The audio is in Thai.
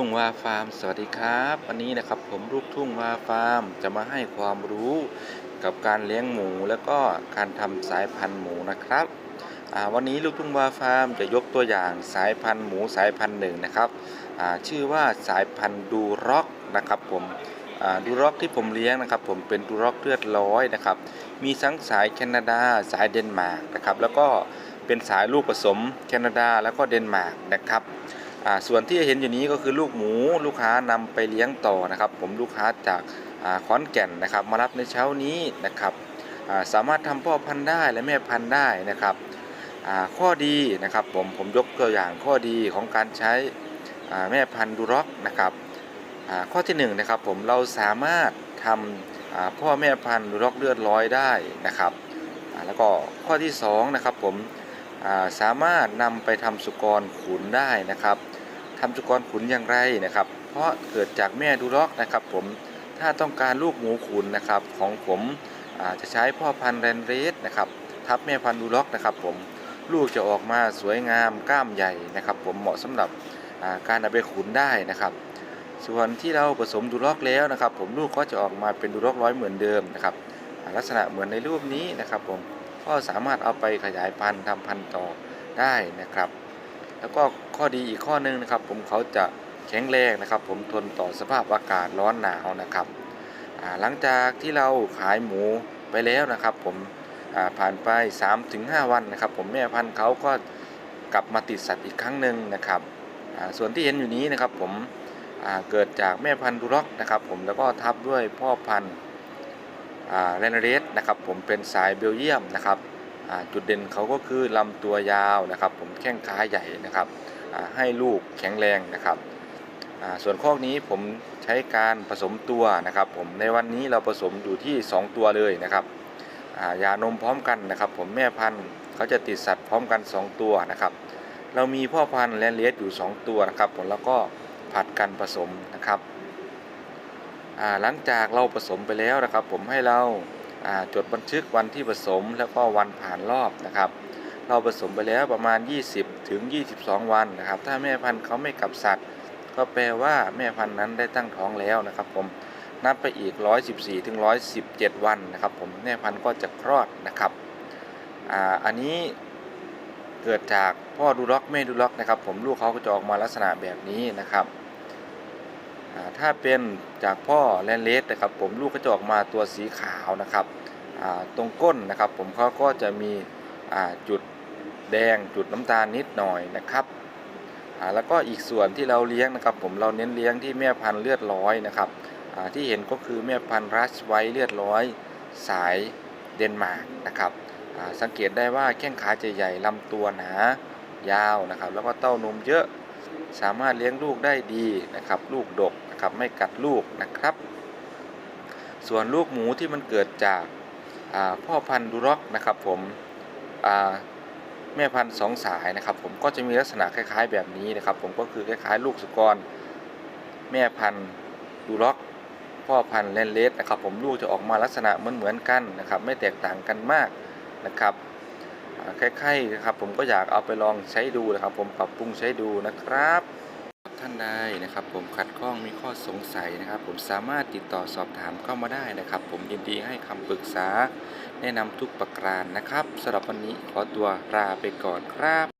ทุ่งวาฟาร์ม สวัสดีครับ วันนี้นะครับผมลูกทุ่งวาฟาร์มจะมาให้ความรู้กับการเลี้ยงหมูแล้วก็การทำสายพันธุ์หมูนะครับวันนี้ลูกทุ่งวาฟาร์มจะยกตัวอย่างสายพันธุ์หมูสายพันธุ์หนึ่งนะครับชื่อว่าสายพันธุ์ดูร็อกนะครับผมดูร็อกที่ผมเลี้ยงนะครับ ผมเป็นดูร็อกเลือดร้อยนะครับ มีทั้งสายแคนาดาสายเดนมาร์กนะครับ แล้วก็เป็นสายลูกผสมแคนาดาแล้วก็เดนมาร์กนะครับ ส่วนที่เห็นอยู่นี้ก็คือลูกหมูลูกค้านำไปเลี้ยงต่อนะครับ ผมลูกค้าจากขอนแก่นนะครับ มารับในเช้านี้นะครับสามารถทำพ่อพันธุ์ได้และแม่พันธุ์ได้นะครับข้อดีนะครับผมผมยกตัวอย่างข้อดีของการใช้แม่พันธุ์ดูร็อกนะครับข้อที่หนึ่งนะครับผมเราสามารถทำอ่าพ่อแม่พันธุ์ดูร็อกเลือดร้อยได้นะครับแล้วก็ข้อที่สองนะครับผม สามารถนำไปทำสุกรขุนได้นะครับทำสุกรขุนอย่างไรนะครับ เพราะเกิดจากแม่ดูล็อกนะครับ ผมถ้าต้องการลูกหมูขุนนะครับ ของผมจะใช้พ่อพันธุ์แรนเรสนะครับทับแม่พันธุ์ดูล็อกนะครับ ผมลูกจะออกมาสวยงามกล้ามใหญ่นะครับ ผมเหมาะสำหรับาการเอาไปขุนได้นะครับ ส่วนที่เราผสมดูล็อกแล้วนะครับ ผมลูกก็จะออกมาเป็นดูล็อกร้อยเหมือนเดิมนะครับลักษณะเหมือนในรูปนี้นะครับผม ก็สามารถเอาไปขยายพันธุ์ทำพันธุ์ต่อได้นะครับ แล้วก็ข้อดีอีกข้อหนึงนะครับ ผมเขาจะแข็งแรงนะครับ ผมทนต่อสภาพอากาศร้อนหนาวนะครับหลังจากที่เราขายหมูไปแล้วนะครับ ผมอ่าผ่านไป 3-5 วันนะครับ ผมแม่พันธุ์เขาก็กลับมาติดสัตว์อีกครั้งหนึ่งนะครับส่วนที่เห็นอยู่นี้นะครับผมเกิดจากแม่พันธุ์ดูร็อกนะครับ ผมแล้วก็ทับด้วยพ่อพันธุ์ แรนเรสนะครับผมเป็นสายเบลเยียมนะครับจุดเด่นเขาก็คือลำตัวยาวนะครับ ผมแข้งขาใหญ่นะครับให้ลูกแข็งแรงนะครับส่วนข้อนี้ผมใช้การผสมตัวนะครับ ผมในวันนี้เราผสมอยู่ที่ 2 ตัวเลยนะครับายานมพร้อมกันนะครับ ผมแม่พันธุ์เขาจะติดสัตว์พร้อมกัน 2 ตัวนะครับ เรามีพ่อพันธุ์และเลสอยู่ 2 ตัวนะครับ ผมแล้วก็ผัดกันผสมนะครับ หลังจากเราผสมไปแล้วนะครับ ผมให้เราาจดบันทึกวันที่ผสมแล้วก็วันผ่านรอบนะครับ เราผสมไปแล้วประมาณ 20 ถึง 22 วันนะครับ ถ้าแม่พันธุ์เขาไม่กลับสัตว์ ก็แปลว่าแม่พันธุ์นั้นได้ตั้งท้องแล้วนะครับ ผมนับไปอีก 114 ถึง 117 วันนะครับ ผมแม่พันธุ์ก็จะคลอดนะครับอ,อันนี้เกิดจากพ่อดูล็อกแม่ดูล็อกนะครับ ผมลูกเขาก็จะออกมาลักษณะแบบนี้นะครับ ถ้าเป็นจากพ่อแลนเลสนะครับผมลูกก็จะออกมาตัวสีขาวนะครับตรงก้นนะครับผมเขาก็จะมีจุดแดงจุดน้ำตาลนิดหน่อยนะครับแล้วก็อีกส่วนที่เราเลี้ยงนะครับ ผมเราเน้นเลี้ยงที่แม่พันธุ์เลือดร้อยนะครับที่เห็นก็คือแม่พันธุ์รัชไวเลือดร้อย สายเดนมาร์กนะครับสังเกตได้ว่าแข้งขาจะใหญ่ลำตัวหนายาวนะครับ แล้วก็เต้านมเยอะ สามารถเลี้ยงลูกได้ดีนะครับ ลูกดกนะครับไม่กัดลูกนะครับ ส่วนลูกหมูที่มันเกิดจากาพ่อพันธุ์ดูร็อกนะครับผมแม่พันธุ์สองสายนะครับ ผมก็จะมีลักษณะคล้ายๆแบบนี้นะครับ ผมก็คือคล้ายๆ ลูกสุกร แม่พันธุ์ดูร็อกพ่อพันธุ์เลนเลสนะครับ ผมลูกจะออกมาลักษณะเหมือนๆกันนะครับ ไม่แตกต่างกันมากนะครับ อ่าคล้ายๆนะครับ ผมก็อยากเอาไปลองใช้ดูนะครับ ผมปรับปรุงใช้ดูนะครับท่านใดนะครับ ผมขัดข้องมีข้อสงสัยนะครับ ผมสามารถติดต่อสอบถามเข้ามาได้นะครับ ผมยินดีให้คำปรึกษา แนะนำทุกประการนะครับสำหรับวันนี้ขอตัวลาไปก่อนครับ